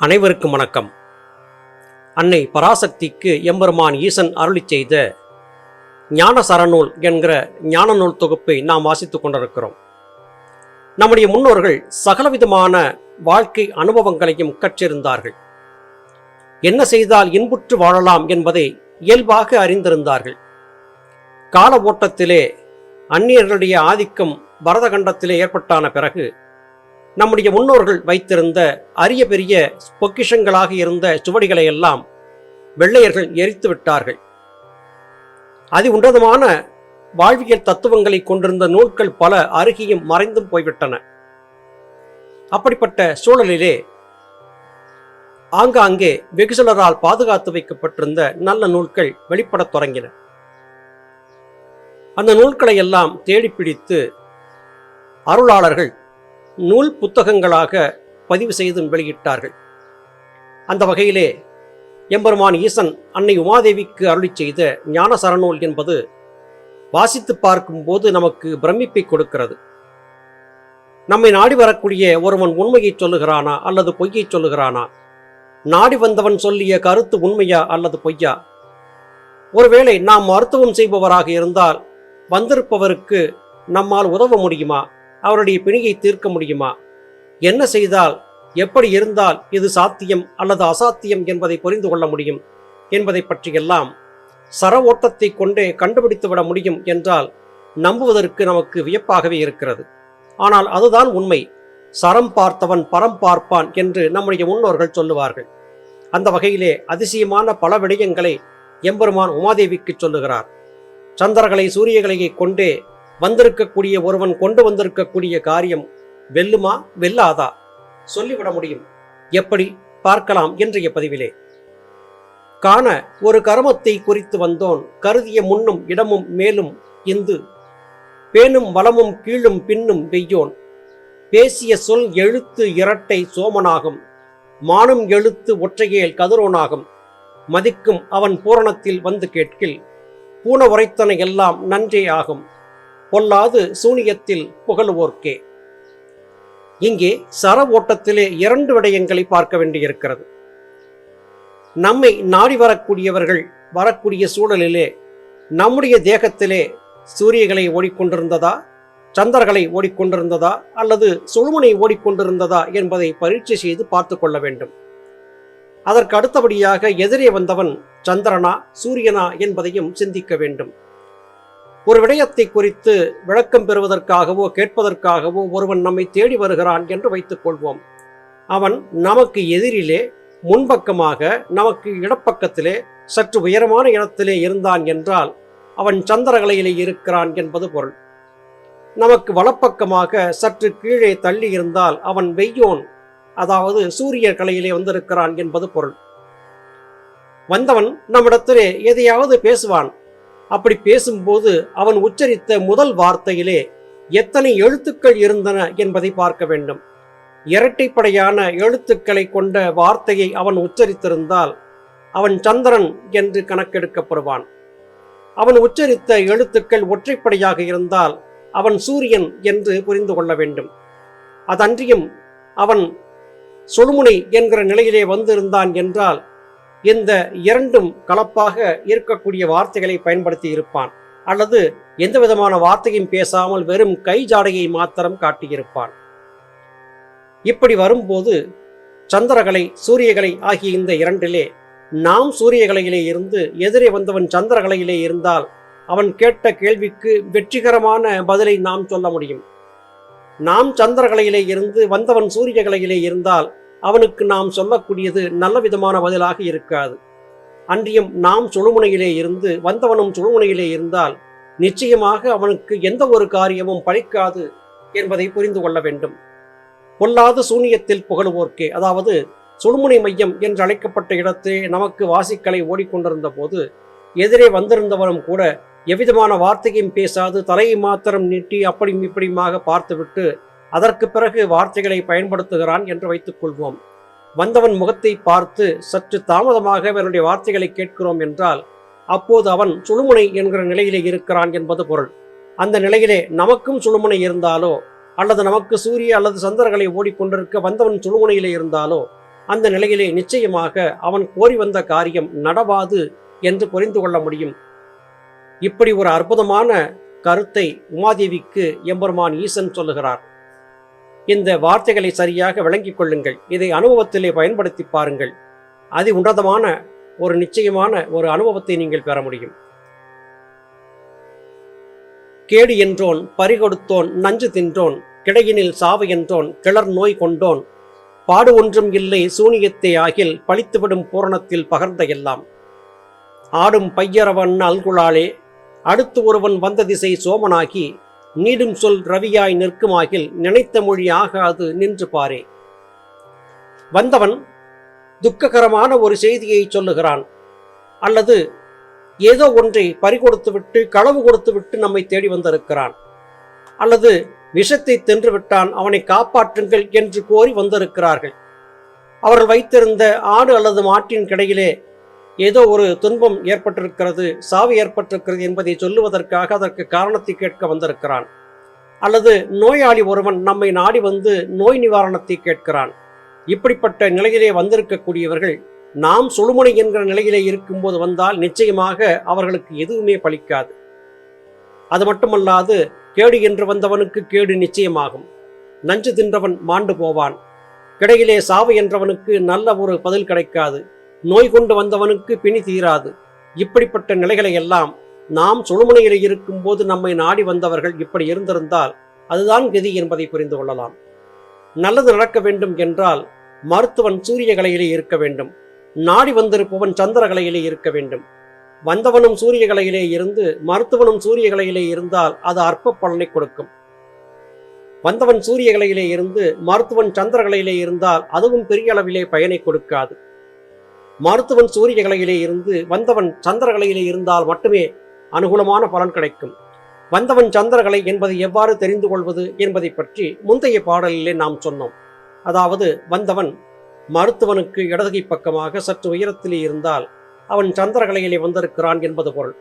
அனைவருக்கும் வணக்கம். அன்னை பராசக்திக்கு எம்பெருமான் ஈசன் அருளிச் செய்த ஞான சரநூல் என்கிற ஞான நூல் தொகுப்பை நாம் வாசித்துக் கொண்டிருக்கிறோம். நம்முடைய முன்னோர்கள் சகலவிதமான வாழ்க்கை அனுபவங்களையும் கற்றிருந்தார்கள். என்ன செய்தால் இன்புற்று வாழலாம் என்பதை இயல்பாக அறிந்திருந்தார்கள். கால ஓட்டத்திலே அந்நியர்களுடைய ஆதிக்கம் பரதகண்டத்திலே ஏற்பட்டான பிறகு நம்முடைய முன்னோர்கள் வைத்திருந்த அரிய பெரிய பொக்கிஷங்களாக இருந்த சுவடிகளை எல்லாம் வெள்ளையர்கள் எரித்து விட்டார்கள். அதி உன்னதமான வாழ்வியல் தத்துவங்களை கொண்டிருந்த நூல்கள் பல அருகியும் மறைந்தும் போய்விட்டன. அப்படிப்பட்ட சூழலிலே ஆங்காங்கே வெகு சிலரால் பாதுகாத்து வைக்கப்பட்டிருந்த நல்ல நூல்கள் வெளிப்படத் தொடங்கின. அந்த நூல்களை எல்லாம் தேடிப் பிடித்து அருளாளர்கள் நூல் புத்தகங்களாக பதிவு செய்தும் வெளியிட்டார்கள். அந்த வகையிலே எம்பெருமான் ஈசன் அன்னை உமாதேவிக்கு அருளி செய்த ஞான சரநூல் என்பது வாசித்து பார்க்கும்போது நமக்கு பிரமிப்பை கொடுக்கிறது. நம்மை நாடி வரக்கூடிய ஒருவன் உண்மையை சொல்லுகிறானா அல்லது பொய்யை சொல்லுகிறானா? நாடி வந்தவன் சொல்லிய கருத்து உண்மையா அல்லது பொய்யா? ஒருவேளை நாம் மருத்துவம் செய்பவராக இருந்தால் வந்திருப்பவருக்கு நம்மால் உதவ முடியுமா? அவருடைய பிணியை தீர்க்க முடியுமா? என்ன செய்தால் எப்படி இருந்தால் இது சாத்தியம் அல்லது அசாத்தியம் என்பதை புரிந்து கொள்ள முடியும். என்பதை பற்றியெல்லாம் சர ஓட்டத்தை கொண்டே கண்டுபிடித்து விட முடியும் என்றால் நம்புவதற்கு நமக்கு வியப்பாகவே இருக்கிறது. ஆனால் அதுதான் உண்மை. சரம் பார்த்தவன் பரம் பார்ப்பான் என்று நம்முடைய முன்னோர்கள் சொல்லுவார்கள். அந்த வகையிலே அதிசயமான பல விடயங்களை எம்பெருமான் உமாதேவிக்கு சொல்லுகிறார். சந்திரகளை சூரியகளையை கொண்டே வந்திருக்கக்கூடிய ஒருவன் கொண்டு வந்திருக்கக்கூடிய காரியம் வெல்லுமா வெல்லாதா? சொல்லிவிட முடியும். எப்படி? பார்க்கலாம் இன்றைய பதிவிலே. காண ஒரு கருமத்தை குறித்து வந்தோன் கருதிய முன்னும் இடமும் மேலும் இந்து. பேணும் வளமும் கீழும் பின்னும் வெய்யோன். பேசிய சொல் எழுத்து இரட்டை சோமனாகும். மானும் எழுத்து ஒற்றையேல் கதிரோனாகும். மதிக்கும் அவன் பூரணத்தில் வந்து கேட்கில். பூன உரைத்தன எல்லாம் நன்றே ஆகும். பொல்லாது சூனியத்தில் புகழுவோர்க்கே. இங்கே சர ஓட்டத்திலே இரண்டு விடயங்களை பார்க்க வேண்டியிருக்கிறது. நம்மை நாடி வரக்கூடியவர்கள் வரக்கூடிய சூழலிலே நம்முடைய தேகத்திலே சூரியகளை ஓடிக்கொண்டிருந்ததா சந்தர்களை ஓடிக்கொண்டிருந்ததா அல்லது சுழுமனை ஓடிக்கொண்டிருந்ததா என்பதை பரீட்சை செய்து பார்த்து கொள்ள வேண்டும். அதற்கு அடுத்தபடியாக எதிரே வந்தவன் சந்திரனா சூரியனா என்பதையும் சிந்திக்க வேண்டும். ஒரு விடயத்தை குறித்து விளக்கம் பெறுவதற்காகவோ கேட்பதற்காகவோ ஒருவன் நம்மை தேடி வருகிறான் என்று வைத்துக் கொள்வோம். அவன் நமக்கு எதிரிலே முன்பக்கமாக நமக்கு இடப்பக்கத்திலே சற்று உயரமான இடத்திலே இருந்தான் என்றால் அவன் சந்திரகலையிலே இருக்கிறான் என்பது பொருள். நமக்கு வலப்பக்கமாக சற்று கீழே தள்ளி இருந்தால் அவன் வெய்யோன் அதாவது சூரிய கலையிலே வந்திருக்கிறான் என்பது பொருள். வந்தவன் நம்மிடத்திலே எதையாவது பேசுவான். அப்படி பேசும்போது அவன் உச்சரித்த முதல் வார்த்தையிலே எத்தனை எழுத்துக்கள் இருந்தன என்பதை பார்க்க வேண்டும். இரட்டைப்படையான எழுத்துக்களை கொண்ட வார்த்தையை அவன் உச்சரித்திருந்தால் அவன் சந்திரன் என்று கணக்கெடுக்கப்படுவான். அவன் உச்சரித்த எழுத்துக்கள் ஒற்றைப்படையாக இருந்தால் அவன் சூரியன் என்று புரிந்து கொள்ள வேண்டும். அதன்றியும் அவன் சொலுமுனை என்கிற நிலையிலே வந்திருந்தான் என்றால் இந்த இரண்டும் கலப்பாக இருக்கக்கூடிய வார்த்தைகளை பயன்படுத்தி இருப்பான். அல்லது எந்த விதமான வார்த்தையும் பேசாமல் வெறும் கை ஜாடையை மாத்திரம் காட்டியிருப்பான். இப்படி வரும்போது சந்திரகலை சூரியகலை ஆகிய இந்த இரண்டிலே நாம் சூரியகலையிலே இருந்து எதிரே வந்தவன் சந்திரகலையிலே இருந்தால் அவன் கேட்ட கேள்விக்கு வெற்றிகரமான பதிலை நாம் சொல்ல முடியும். நாம் சந்திரகலையிலே இருந்து வந்தவன் சூரியகலையிலே இருந்தால் அவனுக்கு நாம் சொல்லக்கூடியது நல்ல விதமான பதிலாக இருக்காது. அன்றியும் நாம் சுழுமுனையிலே இருந்து வந்தவனும் சுழுமுனையிலே இருந்தால் நிச்சயமாக அவனுக்கு எந்த ஒரு காரியமும் பழிக்காது என்பதை புரிந்து கொள்ள வேண்டும். பொல்லாத சூனியத்தில் புகழுவோர்க்கே அதாவது சுழுமுனை மையம் என்று அழைக்கப்பட்ட இடத்தே நமக்கு வாசிக்கலை ஓடிக்கொண்டிருந்த போது எதிரே வந்திருந்தவனும் கூட எவ்விதமான வார்த்தையும் பேசாது தலையை மாத்திரம் நீட்டி அப்படியும் இப்படியுமாக பார்த்துவிட்டு அதற்கு பிறகு வார்த்தைகளை பயன்படுத்துகிறான் என்று வைத்துக் கொள்வோம். வந்தவன் முகத்தை பார்த்து சற்று தாமதமாக அவனுடைய வார்த்தைகளை கேட்கிறோம் என்றால் அப்போது அவன் சுழுமுனை என்கிற நிலையிலே இருக்கிறான் என்பது பொருள். அந்த நிலையிலே நமக்கும் சுழுமுனை இருந்தாலோ அல்லது நமக்கு சூரிய அல்லது சந்திரகளை ஓடிக்கொண்டிருக்க வந்தவன் சுழுமுனையிலே இருந்தாலோ அந்த நிலையிலே நிச்சயமாக அவன் கோரி வந்த காரியம் நடவாது என்று புரிந்து கொள்ள முடியும். இப்படி ஒரு அற்புதமான கருத்தை உமாதேவிக்கு எம்பெருமான் ஈசன் சொல்லுகிறார். இந்த வார்த்தைகளை சரியாக விளங்கிக் கொள்ளுங்கள். இதை அனுபவத்திலே பயன்படுத்தி பாருங்கள். அதி உன்னதமான ஒரு நிச்சயமான ஒரு அனுபவத்தை நீங்கள் பெற முடியும். கேடு என்றோன் பறிகொடுத்தோன் நஞ்சு தின்றோன் கிடையினில் சாவு என்றோன் கிளர் நோய் கொண்டோன் பாடு ஒன்றும் இல்லை சூனியத்தை ஆகில் பழித்துவிடும் பூரணத்தில் பகர்ந்த எல்லாம். ஆடும் பையரவன் அல்குழாலே அடுத்து ஒருவன் வந்த திசை சோமனாகி நீடும் சொல் ரவியாய் நிற்குமாகில் நினைத்த மொழி ஆகாது நின்று பாரே. வந்தவன் துக்ககரமான ஒரு செய்தியை சொல்லுகிறான். அல்லது ஏதோ ஒன்றை பறிகொடுத்துவிட்டு களவு கொடுத்துவிட்டு நம்மை தேடி வந்திருக்கிறான். அல்லது விஷத்தை தின்று விட்டான் அவனை காப்பாற்றுங்கள் என்று கோரி வந்திருக்கிறார்கள். அவர்கள் வைத்திருந்த ஆடு அல்லது மாட்டின் கிடையிலே ஏதோ ஒரு துன்பம் ஏற்பட்டிருக்கிறது சாவு ஏற்பட்டிருக்கிறது என்பதை சொல்லுவதற்காக அதற்கு காரணத்தை கேட்க வந்திருக்கிறான். அல்லது நோயாளி ஒருவன் நம்மை நாடி வந்து நோய் நிவாரணத்தை கேட்கிறான். இப்படிப்பட்ட நிலையிலே வந்திருக்கக்கூடியவர்கள் நாம் சுழுமுனை என்கிற நிலையிலே இருக்கும்போது வந்தால் நிச்சயமாக அவர்களுக்கு எதுவுமே பலிக்காது. அது மட்டுமல்லாது கேடு என்று வந்தவனுக்கு கேடு நிச்சயமாகும். நஞ்சு தின்றவன் மாண்டு போவான். கிடையிலே சாவு என்றவனுக்கு நல்ல ஒரு பதில் கிடைக்காது. நோய் கொண்டு வந்தவனுக்கு பிணி தீராது. இப்படிப்பட்ட நிலைகளை எல்லாம் நாம் சுழுமுனையில் இருக்கும்போது நம்மை நாடி வந்தவர்கள் இப்படி இருந்திருந்தால் அதுதான் கதி என்பதை புரிந்து கொள்ளலாம். நல்லது நடக்க வேண்டும் என்றால் மருத்துவன் சூரிய கலையிலே இருக்க வேண்டும். நாடி வந்திருப்பவன் சந்திர கலையிலே இருக்க வேண்டும். வந்தவனும் சூரிய கலையிலே இருந்து மருத்துவனும் சூரிய கலையிலே இருந்தால் அது அற்ப பலனை கொடுக்கும். வந்தவன் சூரிய கலையிலே இருந்து மருத்துவன் சந்திர கலையிலே இருந்தால் அதுவும் பெரிய அளவிலே பயனை கொடுக்காது. மருத்துவன் சூரிய கலையிலே இருந்து வந்தவன் சந்திரகலையிலே இருந்தால் மட்டுமே அனுகூலமான பலன் கிடைக்கும். வந்தவன் சந்திரகலை என்பதை எவ்வாறு தெரிந்து கொள்வது என்பதை பற்றி முந்தைய பாடலிலே நாம் சொன்னோம். அதாவது வந்தவன் மருத்துவனுக்கு இடதுகை பக்கமாக சற்று உயரத்திலே இருந்தால் அவன் சந்திரகலையிலே வந்திருக்கிறான் என்பது பொருள்.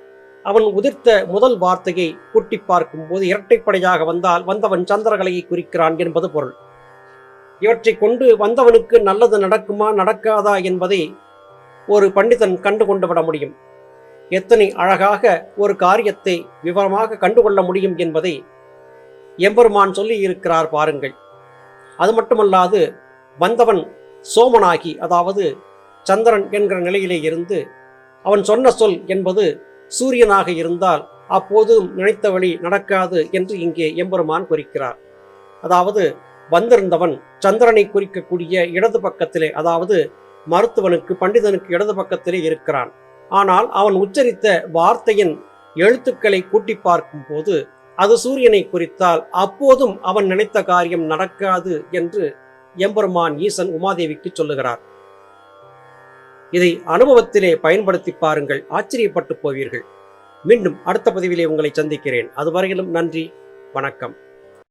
அவன் உதிர்த்த முதல் வார்த்தையை கூட்டி பார்க்கும்போது இரட்டைப்படையாக வந்தால் வந்தவன் சந்திரகலையை குறிக்கிறான் என்பது பொருள். இவற்றை கொண்டு வந்தவனுக்கு நல்லது நடக்குமா நடக்காதா என்பதை ஒரு பண்டிதன் கண்டு கொண்டு விட முடியும். எத்தனை அழகாக ஒரு காரியத்தை விவரமாக கண்டுகொள்ள முடியும் என்பதை எம்பெருமான் சொல்லி இருக்கிறார் பாருங்கள். அது மட்டுமல்லாது வந்தவன் சோமனாகி அதாவது சந்திரன் என்கிற நிலையிலே இருந்து அவன் சொன்ன சொல் என்பது சூரியனாக இருந்தால் அப்போதும் நினைத்த வழி நடக்காது என்று இங்கே எம்பெருமான் குறிக்கிறார். அதாவது வந்திருந்தவன் சந்திரனை குறிக்கக்கூடிய இடது பக்கத்திலே அதாவது மருத்துவனுக்கு பண்டிதனுக்கு இடது பக்கத்திலே இருக்கிறான். ஆனால் அவன் உச்சரித்த வார்த்தையின் எழுத்துக்களை கூட்டி பார்க்கும் போது அது சூரியனை குறித்தால் அப்போதும் அவன் நினைத்த காரியம் நடக்காது என்று எம்பெருமான் ஈசன் உமாதேவிக்கு சொல்லுகிறார். இதை அனுபவத்திலே பயன்படுத்தி பாருங்கள் ஆச்சரியப்பட்டு போவீர்கள். மீண்டும் அடுத்த பதிவிலே உங்களை சந்திக்கிறேன். அதுவரையிலும் நன்றி வணக்கம்.